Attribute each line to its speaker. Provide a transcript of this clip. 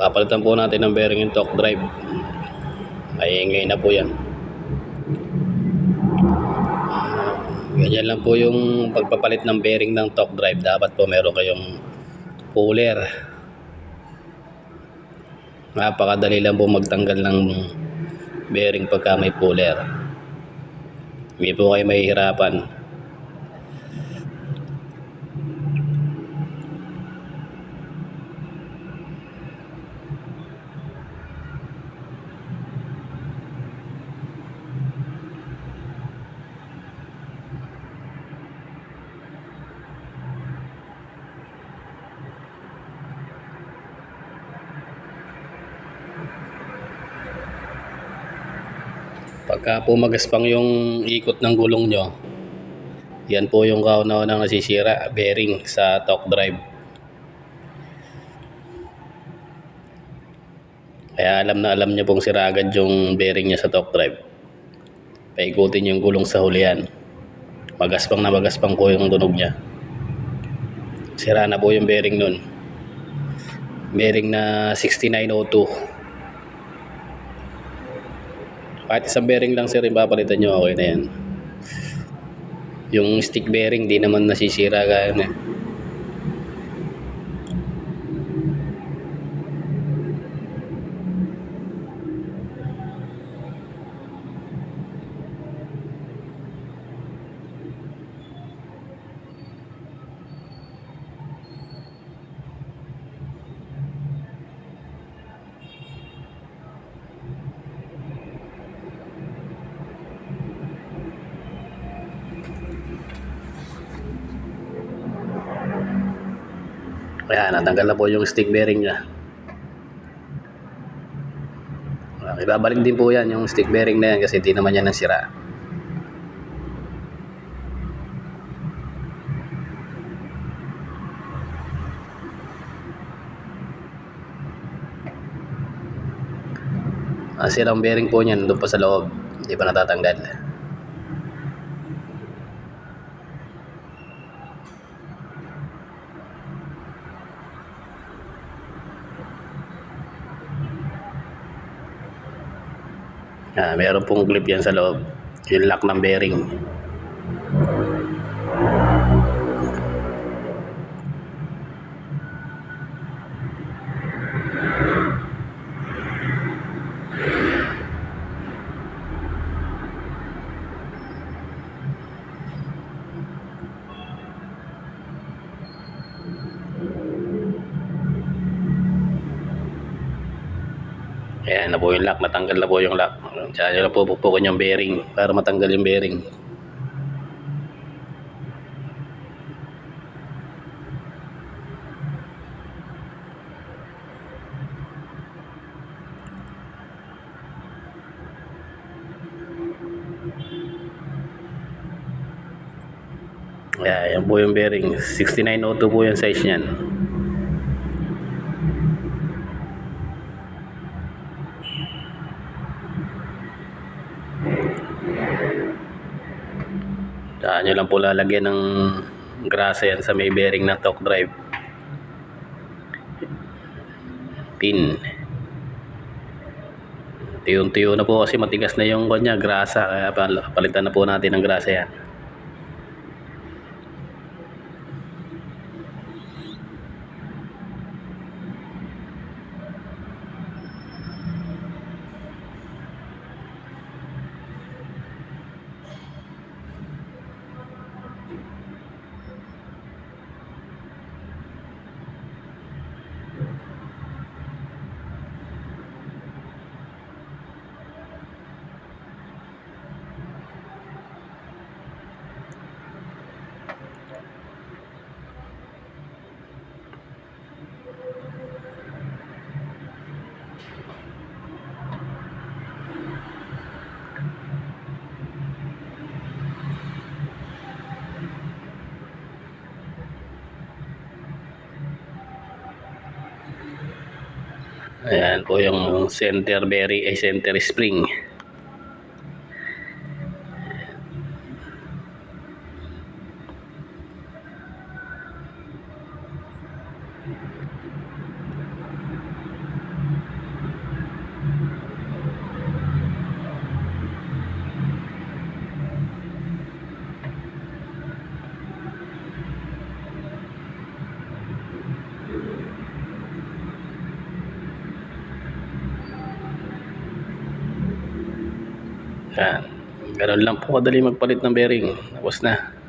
Speaker 1: Papalitan po natin ng bearing yung torque drive. Maingay na po yan. Ganyan lang po yung pagpapalit ng bearing ng torque drive. Dapat po meron kayong puller. Napakadali lang po magtanggal ng bearing pagka may puller. Hindi po kayo mahihirapan. Pagka po magaspang yung ikot ng gulong nyo, yan po yung kauna-unang nasisira, bearing sa torque drive. Kaya alam na alam nyo pong sira agad yung bearing niya sa torque drive. Paikutin yung gulong sa hulihan. Magaspang na magaspang po yung tunog niya. Sira na po yung bearing nun. Bearing na 6902. Kahit isang bearing lang sir, yung papalitan nyo, okay na yan. Yung stick bearing, di naman nasisira kaya na. Kaya natanggal na po yung stick bearing niya. Ah, Ibabalik din po yan yung stick bearing na yan kasi di naman yan nasira. Ang sirang bearing po niyan doon pa sa loob. Hindi pa natatanggal. Ah, meron pong clip yan sa loob. Yung lock ng bearing. Ayan na po yung lock. Natanggal na po yung lock. Tsaka nyo na po pupukin yung bearing para matanggal yung bearing. Ayan, yan po yung bearing. 6902 po yung size niyan. Saan nyo lang po lalagyan ng grasa yan sa may bearing ng torque drive. Pin. Tiyong-tiyo na po kasi matigas na yung kanya, grasa. Kaya pal- palitan na po natin ng grasa yan. Ayan po yung center bearing, ay center spring. Yan. Ganun lang po kadali magpalit ng bearing. Tapos na.